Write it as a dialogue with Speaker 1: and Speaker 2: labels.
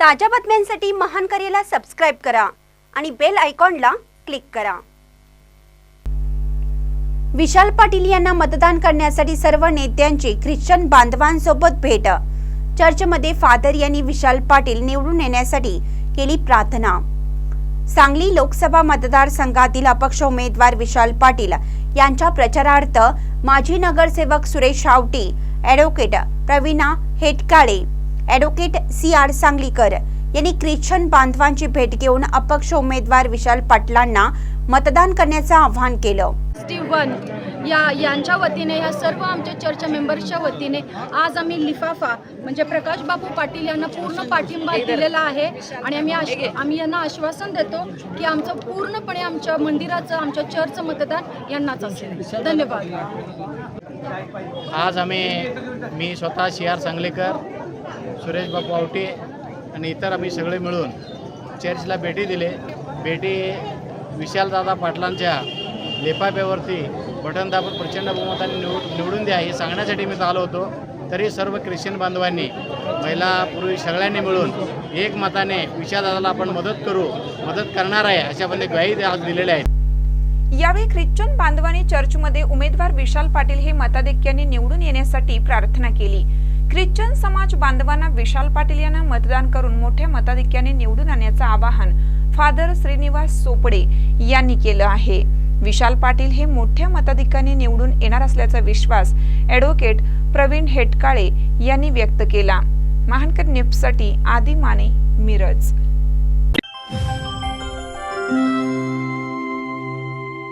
Speaker 1: ताज्या बातम्यांसाठी महान करेला सबस्क्राईब करा आणि बेल आयकॉनला क्लिक करा. विशाल पाटील यांना मतदान करण्यासाठी सर्व नेत्यांची ख्रिश्चन बांधवांसोबत भेट. चर्चमध्ये फादर यांनी विशाल पाटील निवडून येण्यासाठी केली प्रार्थना. सांगली लोकसभा मतदारसंघातील अपक्ष उमेदवार विशाल पाटील यांच्या प्रचारार्थ माजी नगरसेवक Suresh Shavti advocate Pravina Hetkale advocate C R Sanglikar यांनी ख्रिश्चन बांधवांची भेट घेऊन अपक्ष उमेदवार विशाल पाटलांना मतदान करण्याचं आवाहन केलं.
Speaker 2: स्टीव वन या यांच्या वतीने या सर्व आमच्या चर्चा मेंबर्सच्या वतीने आज आम्ही लिफाफा म्हणजे प्रकाश बाबू पाटील यांना पूर्ण पाठिंबा दिलेला आहे आणि आम्ही आश आम्ही यांना आश्वासन देतो की आमचं पूर्णपणे आमच्या मंदिराचं आमच्या चर्चचं मतदान यांनाच असेल. धन्यवाद.
Speaker 3: आज आम्ही मी स्वतः सी आर सांगलीकर सुरेश बापू आवटे आणि इतर आम्ही सगळे मिळून चर्चला भेटी दिले. भेटी विशालदादा पाटलांच्या लेपाप्यावरती बटन दाबून प्रचंड बहुमताने निवड निवडून द्या हे सांगण्यासाठी मी आलो होतो. तरी सर्व ख्रिश्चन बांधवांनी महिला पुरुष सगळ्यांनी मिळून एक मताने विशालदादाला आपण मदत करू मदत करणार आहे अशामध्ये ग्वाही आज दिलेल्या आहेत.
Speaker 4: यावेळी ख्रिश्चन बांधवांनी चर्चमध्ये उमेदवार विशाल पाटील हे मताधिक्याने निवडून येण्यासाठी प्रार्थना केली. ख्रिश्चन समाज बांधवांना विशाल पाटील यांना मतदान करून मोठ्या मताधिक्याने निवडून आणण्याचं आवाहन फादर श्रीनिवास सोपडे यांनी केलं आहे. विशाल पाटील हे मोठ्या मताधिक्याने निवडून येणार असल्याचा विश्वास ॲडव्होकेट प्रवीण हेटकाळे यांनी व्यक्त केला. महानकर नेपसाठी आदी माने मिरज.